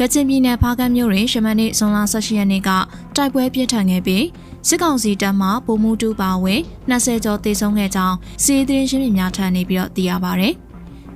ကချင်ပြည်နယ်ဖားကန်းမြို့တွင်ရှမန်နေ့ဇွန်လ18ရက်နေ့ကတိုက်ပွဲပြင်းထန်ခဲ့ပြီးစစ်ကောင်စီတပ်မှဗိုလ်မှူးတူပါဝင်20ကျော်သေဆုံးခဲ့ကြောင်းစီးသတင်းရှင်းပြများထပ်နေပြီးတော့သိရပါဗျ။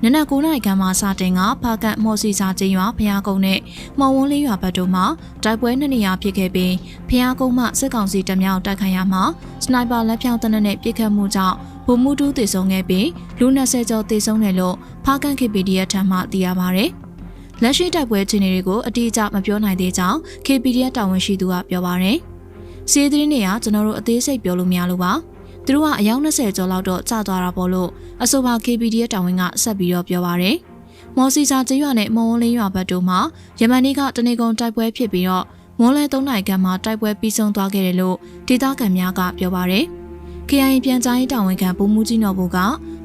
နနက်9နာရီခန့်မှစတင်ကဖားကတ်မော်စီစာကျင်းရွာဖျားကုန်းနဲ့မော်ဝန်းလေးရွာဘက်တို့မှာတိုက်ပွဲနှစ်နေရာဖြစ်ခဲ့ပြီးဖျားကုန်းမှစစ်ကောင်စီတပ်များတိုက်ခိုက်ရမှာစနိုက်ပါလက်ဖြောင်းတနက်နဲ့ပစ်ခတ်မှုကြောင့်ဗိုလ်မှူးတူတေဆုံးခဲ့ပြီးလူ20ကျော်တေဆုံးတယ်လို့ဖားကတ် KPDF ထံမှသိရပါဗျ။လက်ရှိတိုက်ပွဲအခြေအနေတွေကိုအတိအကျမပြောနိုင်သေးကြောင်း KPDF တာဝန်ရှိသူကပြောပါရယ်။စီးသတင်းတွေကကျွန်တော်တို့အသေးစိတ်ပြောလို့မရလို့ပါ။ သူတို့ကအယောက်20ကျော်လောက်တော့ကျသွားတာပေါ့လို့အဆိုပါ KPDF တာဝန်ကဆက်ပြီးတော့ပြောပါရယ်။မော်စီစာကျေးရွာနဲ့မော်ဝန်းလေးရွာဘက်တို့မှာယမန်နေ့ကတနေကုန်တိုက်ပွဲဖြစ်ပြီးတော့မွန်းလဲ3နိုင်ခန့်မှာတိုက်ပွဲပြီးဆုံးသွားခဲ့တယ်လို့ဒေသခံများကပြောပါရယ်။ KIA ပြန်ကြားရေးတာဝန်ခံဗိုလ်မှူးကြီးနော်ဘူက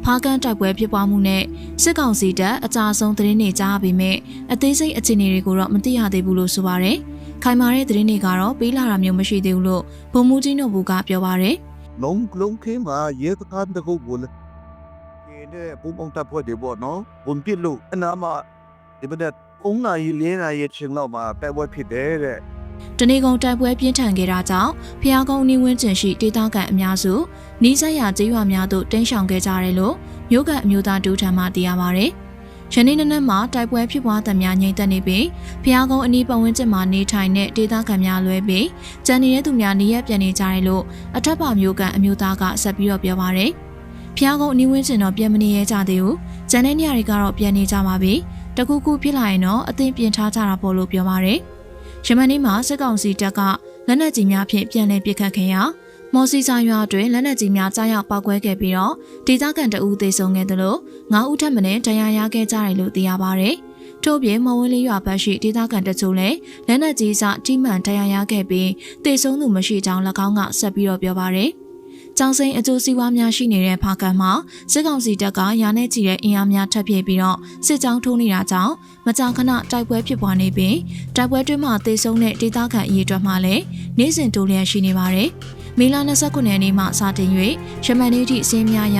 ဖားကန်တိုက်ပွဲဖြစ်ပွားမှုနဲ့စစ်ကောင်စီတပ်အကြအဆုံးသတင်းတွေကြားပေမဲ့အသေးစိတ်အခြေအနေတွေကိုတော့မသိရသေးဘူးလို့ဆိုပါရယ်။ခိုင်မာတဲ့သတင်းတွေကတော့ပေးလာတာမျိုးမရှိသေးဘူးလို့ဗိုလ်မှူးကြီးနော်ဘူကပြောပါရယ် လုံးလုံးခင်းမှာရဲစခန်းတစ်ခုကိုလေဒီနဲ့ဘုံဘုံတပ်ဖွဲ့တွေပေါ့နော်ဘုံပြစ်လို့အနာမှာဒီမတဲ့အုံနာကြီးလေးနာရီချင်းလောက်မှာပဲပွဲဖြစ်တယ်တဲ့တနေကုန်တိုက်ပွဲပြင်းထန်ခဲ့တာကြောင့်ဖျားကုန်းနီးဝန်းကျင်ရှိဒေသခံအများစုနီးစပ်ရာကျေးရွာများသို့တင်းရှောင်ခဲ့ကြတယ်လို့မြို့ကအမျိုးသားဒူထံမှသိရပါဗျ။ ယနေ့နေ့နဲ့မှာတိုက်ပွဲဖြစ်ပွားသမျှငြိမ်သက်နေပြီးဖျားကုန်းအနီးပတ်ဝန်းကျင်မှာနေထိုင်တဲ့ဒေသခံများလွဲပြီးကျန်နေတဲ့သူများနေရက်ပြန်နေကြတယ်လို့အထက်ပါမျိုးကအမျိုးသားကဆက်ပြီးတော့ပြောပါရယ်။ဖျားကုန်းအနီးဝန်းကျင်တော့ပြန်မနေရကြသေးဘူး။ကျန်တဲ့နေရာတွေကတော့ပြန်နေကြပါပြီ။တကူကူဖြစ်လာရင်တော့အသင်ပြင်ထားကြတာပေါ့လို့ပြောပါရယ်။ယမန်နေ့မှာစစ်ကောင်စီတပ်ကလက်နက်ကြီးများဖြင့်ပြန်လည်ပစ်ခတ်ခဲ့ရာ မော်စီစာရွာတွင်လက်နက်ကြီးများကြားရောက်ပောက်ကွဲခဲ့ပြီးတော့ဒေသခံတအူးသေဆုံးခဲ့သလို9ဦးထပ်မံဒဏ်ရာရခဲ့ကြတယ်လို့သိရပါဗျ။ထို့ပြင်မဝင်းလေးရွာဘက်ရှိဒေသခံတချို့လည်းလက်နက်ကြီးစတိမှန်ဒဏ်ရာရခဲ့ပြီးသေဆုံးသူမရှိကြောင်း၎င်းကဆက်ပြီးတော့ပြောပါဗျ။ ကျောင်းစိန်အကျိုးစီးပွားများရှိနေတဲ့ဖာကန်မှာစစ်ကောင်စီတပ်ကရာနဲ့ချီတဲ့အင်အားများထပ်ပြေပြီးတော့စစ်ကြောင်းထိုးနေတာကြောင့်မကြာခဏတိုက်ပွဲဖြစ်ပွားနေပြီးတိုက်ပွဲတွင်းမှာသေဆုံးတဲ့ဒေသခံအရေးအတွက်မှလည်းနေ့စဉ်တိုးလျက်ရှိနေပါတယ်။မေလ29ရက်နေ့မှစတင်၍ရမန်နေ့ထိအစင်းများရ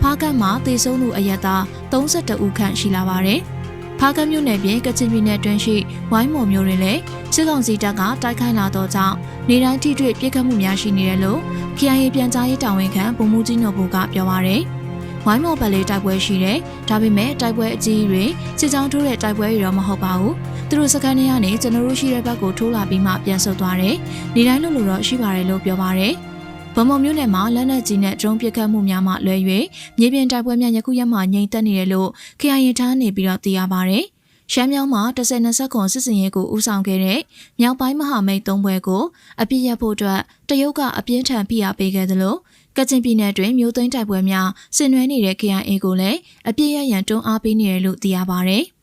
ဖားကတ်မှာသေဆုံးသူအရက်သား32ဦးခန့်ရှိလာပါတယ်။ ဖားကတ်မြို့နယ်ပြင်ကချင်ပြည်နယ်တွင်းရှိဝိုင်းမော်မြို့တွင်လည်းစစ်ကောင်စီတပ်ကတိုက်ခိုက်လာတော့ကြောင့်နေတိုင်းထိတွေ့ပြစ်ခတ်မှုများရှိနေတယ်လို့ KIA ပြန်ကြားရေးတာဝန်ခံဗိုလ်မှူးကြီးနော်ဘူကပြောပါရယ်။ဝိုင်းမော်ဘက်လေးတိုက်ပွဲရှိတယ်။ဒါပေမဲ့တိုက်ပွဲအကြီးတွေစစ်ကြောင်းထိုးတဲ့တိုက်ပွဲတွေတော့မဟုတ်ပါဘူး။သူတို့စကန်တွေကနေကျွန်တော်တို့ရှိတဲ့ဘက်ကိုထိုးလာပြီးမှပြန်ဆုတ်သွားတယ်။နေတိုင်းလို့လို့တော့ရှိပါတယ်လို့ပြောပါရယ်။ ဗမုံမြို့နယ်မှာလက်နက်ကြီးနဲ့ဒရုန်းပစ်ခတ်မှုများမှလွဲ၍မြေပြင်တိုက်ပွဲများယခုရက်မှငြိမ်သက်နေတယ်လို့ KIA ထားနေပြီးတော့သိရပါရယ်။ရှမ်းမြောင်းမှာ10-20ခွန်စစ်စင်ရေးကိုဦးဆောင်ခဲ့တဲ့မြောက်ပိုင်းမဟာမိတ်သုံးဘွဲကိုအပြစ်ရဖို့အတွက်တရုတ်ကအပြင်းထန်ဖိအားပေးခဲ့သလိုကချင်ပြည်နယ်တွင်မြို့သိမ်းတိုက်ပွဲများဆင်နွှဲနေတဲ့ KIA ကိုလည်းအပြစ်ရရန်တွန်းအားပေးနေတယ်လို့သိရပါဗျ။